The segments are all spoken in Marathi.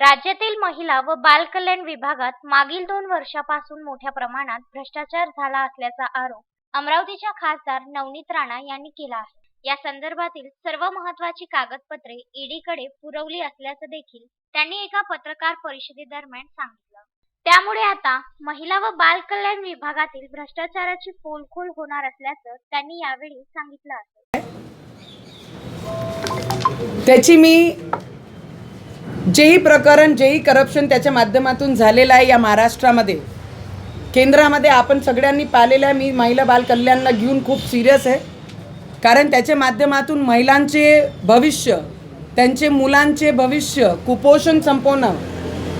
राज्यातील महिला व बालकल्याण विभागात मागील दोन वर्षापासून मोठ्या प्रमाणात भ्रष्टाचार झाला असल्याचा आरोप अमरावतीच्या खासदार नवनीत राणा यांनी केला आहे. या संदर्भातील सर्व महत्वाची कागदपत्रे ईडीकडे पुरवली असल्याचं देखील त्यांनी एका पत्रकार परिषदेदरम्यान सांगितलं. त्यामुळे आता महिला व बालकल्याण विभागातील भ्रष्टाचाराची पोलखोल होणार असल्याचं त्यांनी यावेळी सांगितलं आहे त्याची मी जेही प्रकरण जेही करप्शन त्याच्या माध्यमातून झालेलं आहे या महाराष्ट्रामध्ये केंद्रामध्ये आपण सगळ्यांनी पाहिलेलं आहे. मी महिला बालकल्याणला घेऊन खूप सिरियस आहे. कारण त्याच्या माध्यमातून महिलांचे भविष्य त्यांचे मुलांचे भविष्य कुपोषण संपवणं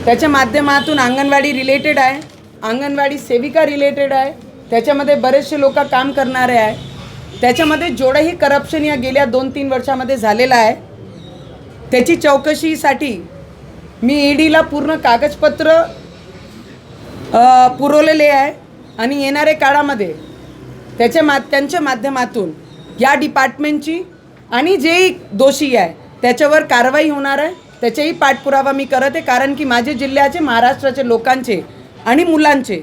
त्याच्या माध्यमातून अंगणवाडी रिलेटेड आहे. अंगणवाडी सेविका रिलेटेड आहे. त्याच्यामध्ये बरेचसे लोक काम करणारे आहे. त्याच्यामध्ये जेवढंही करप्शन या गेल्या दोन तीन वर्षामध्ये झालेलं आहे त्याची चौकशीसाठी मी ईडीला पूर्ण कागदपत्र पुरवलेले आहे आणि येणाऱ्या काळामध्ये त्याच्या मा त्यांच्या माध्यमातून या डिपार्टमेंटची आणि जेही दोषी आहे त्याच्यावर कारवाई होणार आहे. त्याचेही पाठपुरावा मी करत आहे कारण की माझे जिल्ह्याचे महाराष्ट्राचे लोकांचे आणि मुलांचे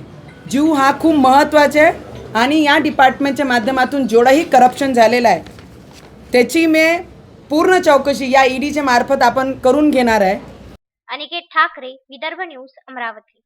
जीव हा खूप महत्त्वाचे आहे आणि या डिपार्टमेंटच्या माध्यमातून जेवढंही करप्शन झालेलं आहे त्याची मी पूर्ण चौकशी या ईडीच्या मार्फत आपण करून घेणार आहे. ठाकरे विदर्भ न्यूज अमरावती.